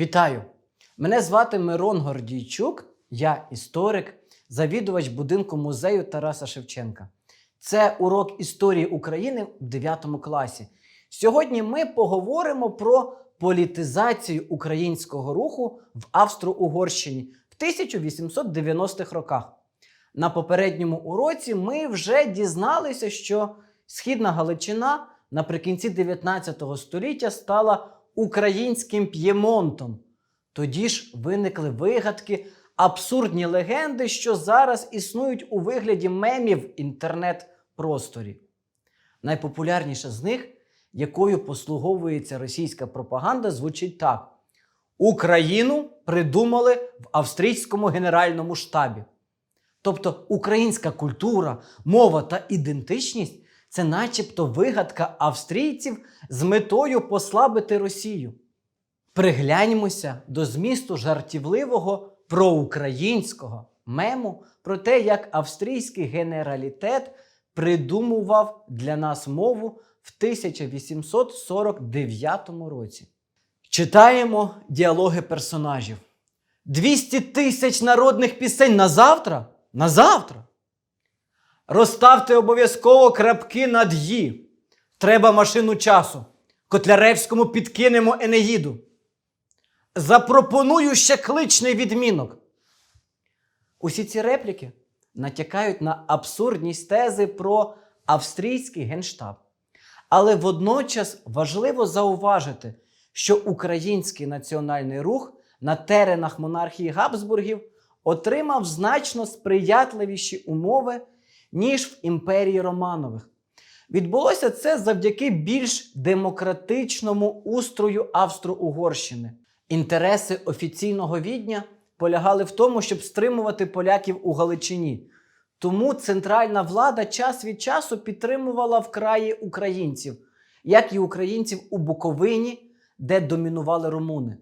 Вітаю! Мене звати Мирон Гордійчук, я історик, завідувач будинку музею Тараса Шевченка. Це урок історії України в 9 класі. Сьогодні ми поговоримо про політизацію українського руху в Австро-Угорщині в 1890-х роках. На попередньому уроці ми вже дізналися, що Східна Галичина наприкінці 19 століття стала українським п'ємонтом. Тоді ж виникли вигадки, абсурдні легенди, що зараз існують у вигляді мемів в інтернет-просторі. Найпопулярніша з них, якою послуговується російська пропаганда, звучить так: Україну придумали в австрійському генеральному штабі. Тобто українська культура, мова та ідентичність це начебто вигадка австрійців з метою послабити Росію. Пригляньмося до змісту жартівливого проукраїнського мему про те, як австрійський генералітет придумував для нас мову в 1849 році. Читаємо діалоги персонажів. 200 тисяч народних пісень на завтра? На завтра. Розставте обов'язково крапки над «ї». Треба машину часу. Котляревському підкинемо Енеїду. Запропоную ще кличний відмінок. Усі ці репліки натякають на абсурдність тези про австрійський генштаб. Але водночас важливо зауважити, що український національний рух на теренах монархії Габсбургів отримав значно сприятливіші умови, ніж в імперії Романових. Відбулося це завдяки більш демократичному устрою Австро-Угорщини. Інтереси офіційного відня полягали в тому, щоб стримувати поляків у Галичині. Тому центральна влада час від часу підтримувала вкраї українців, як і українців у Буковині, де домінували румуни.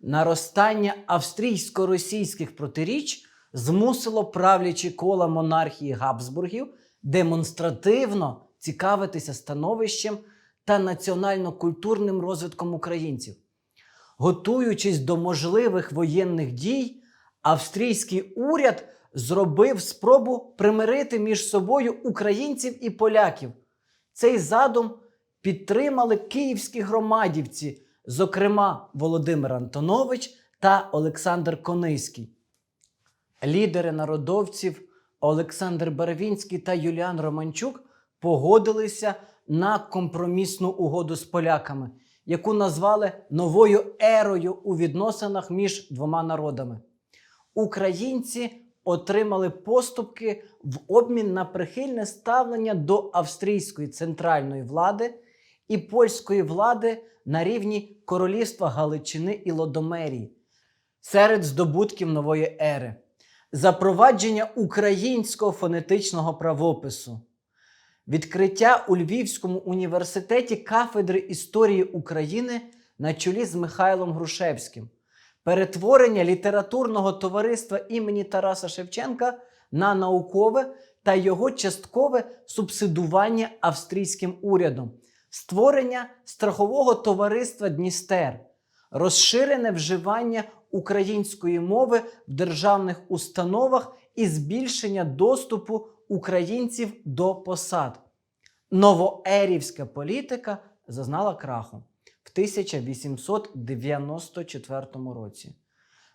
Наростання австрійсько-російських протиріч змусило правлячі кола монархії Габсбургів демонстративно цікавитися становищем та національно-культурним розвитком українців. Готуючись до можливих воєнних дій, австрійський уряд зробив спробу примирити між собою українців і поляків. Цей задум підтримали київські громадівці, зокрема Володимир Антонович та Олександр Кониський. Лідери народовців Олександр Барвінський та Юліан Романчук погодилися на компромісну угоду з поляками, яку назвали новою ерою у відносинах між двома народами. Українці отримали поступки в обмін на прихильне ставлення до австрійської центральної влади і польської влади на рівні королівства Галичини і Лодомерії серед здобутків нової ери запровадження українського фонетичного правопису, відкриття у Львівському університеті кафедри історії України на чолі з Михайлом Грушевським, перетворення літературного товариства імені Тараса Шевченка на наукове та його часткове субсидування австрійським урядом, створення страхового товариства Дністер, розширене вживання української мови в державних установах і збільшення доступу українців до посад. Новоерівська політика зазнала краху в 1894 році.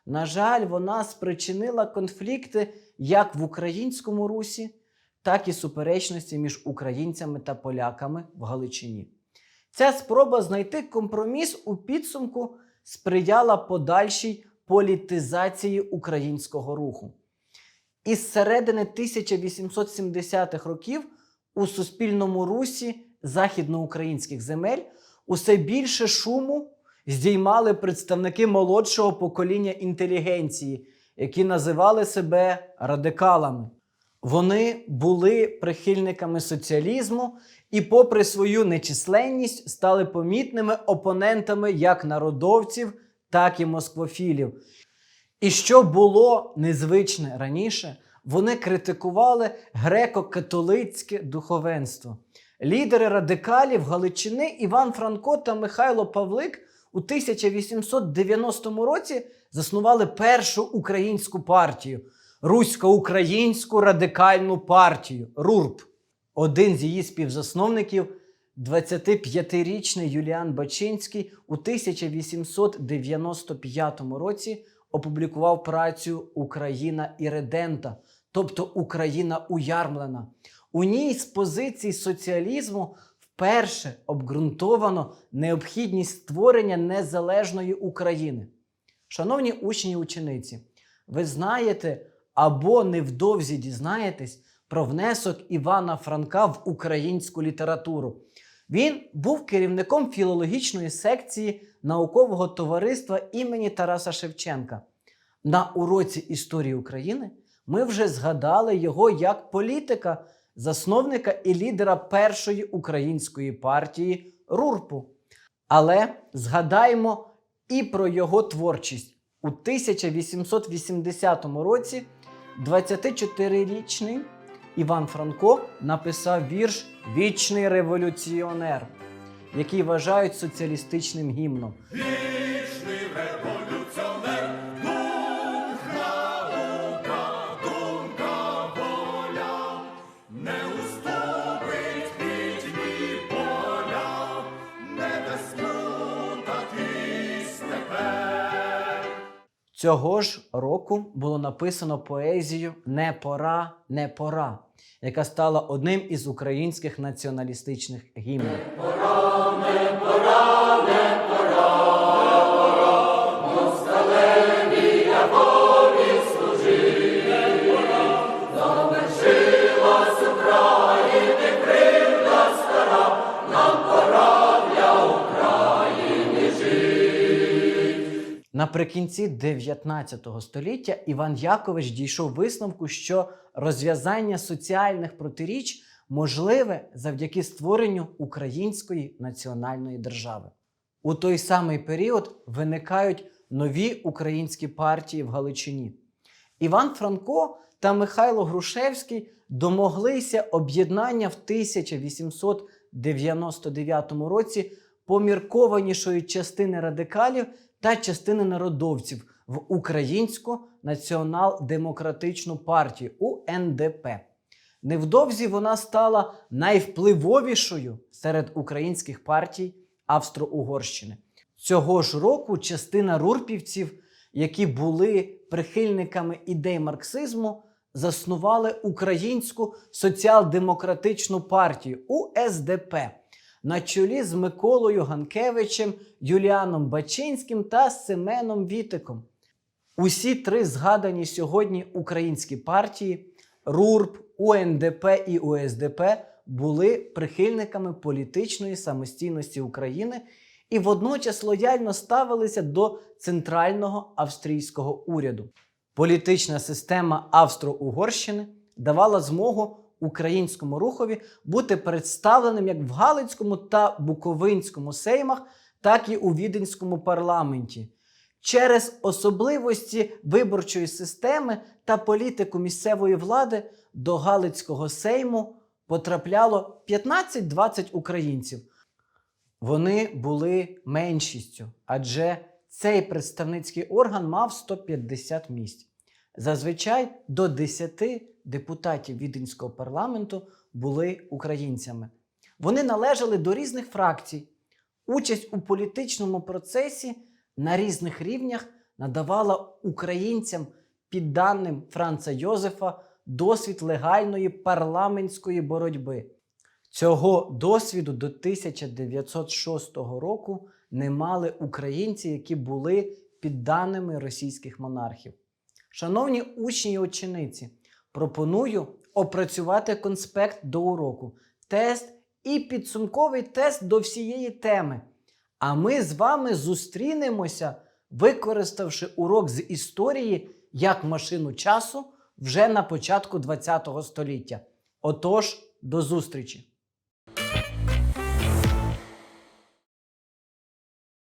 На жаль, вона спричинила конфлікти як в українському русі, так і суперечності між українцями та поляками в Галичині. Ця спроба знайти компроміс у підсумку сприяла подальшій політизації українського руху. Із середини 1870-х років у суспільному русі західноукраїнських земель усе більше шуму здіймали представники молодшого покоління інтелігенції, які називали себе радикалами. Вони були прихильниками соціалізму і, попри свою нечисленність, стали помітними опонентами як народовців, так і москвофілів. І що було незвичне раніше, вони критикували греко-католицьке духовенство. Лідери радикалів Галичини Іван Франко та Михайло Павлик у 1890 році заснували першу українську партію Русько-Українську радикальну партію РУРП. Один з її співзасновників, 25-річний Юліан Бачинський, у 1895 році опублікував працю Україна іридента, тобто Україна уярмлена. У ній з позицій соціалізму вперше обґрунтовано необхідність створення незалежної України. Шановні учні і учениці, ви знаєте або невдовзі дізнаєтесь про внесок Івана Франка в українську літературу. Він був керівником філологічної секції наукового товариства імені Тараса Шевченка. На уроці історії України ми вже згадали його як політика, засновника і лідера першої української партії РУРПу. Але згадаємо і про його творчість. У 1880 році 24-річний Іван Франко написав вірш Вічний революціонер, який вважають соціалістичним гімном. Цього ж року було написано поезію Не пора, не пора, яка стала одним із українських націоналістичних гімнів. Наприкінці 19 століття Іван Якович дійшов висновку, що розв'язання соціальних протиріч можливе завдяки створенню української національної держави. У той самий період виникають нові українські партії в Галичині. Іван Франко та Михайло Грушевський домоглися об'єднання в 1899 році поміркованішої частини радикалів та частини народовців в Українську націонал-демократичну партію УНДП. Невдовзі вона стала найвпливовішою серед українських партій Австро-Угорщини. Цього ж року частина рурпівців, які були прихильниками ідей марксизму, заснували Українську соціал-демократичну партію УСДП на чолі з Миколою Ганкевичем, Юліаном Бачинським та Семеном Вітиком. Усі три згадані сьогодні українські партії РУРП, УНДП і УСДП були прихильниками політичної самостійності України і водночас лояльно ставилися до центрального австрійського уряду. Політична система Австро-Угорщини давала змогу українському рухові бути представленим як в Галицькому та Буковинському сеймах, так і у Віденському парламенті. Через особливості виборчої системи та політику місцевої влади до Галицького сейму потрапляло 15-20 українців. Вони були меншістю, адже цей представницький орган мав 150 місць. Зазвичай до 10 депутатів Віденського парламенту були українцями. Вони належали до різних фракцій. Участь у політичному процесі на різних рівнях надавала українцям, підданим Франца Йозефа, досвід легальної парламентської боротьби. Цього досвіду до 1906 року не мали українці, які були підданими російських монархів. Шановні учні і учениці, пропоную опрацювати конспект до уроку, тест і підсумковий тест до всієї теми. А ми з вами зустрінемося, використавши урок з історії як машину часу вже на початку ХХ століття. Отож, до зустрічі!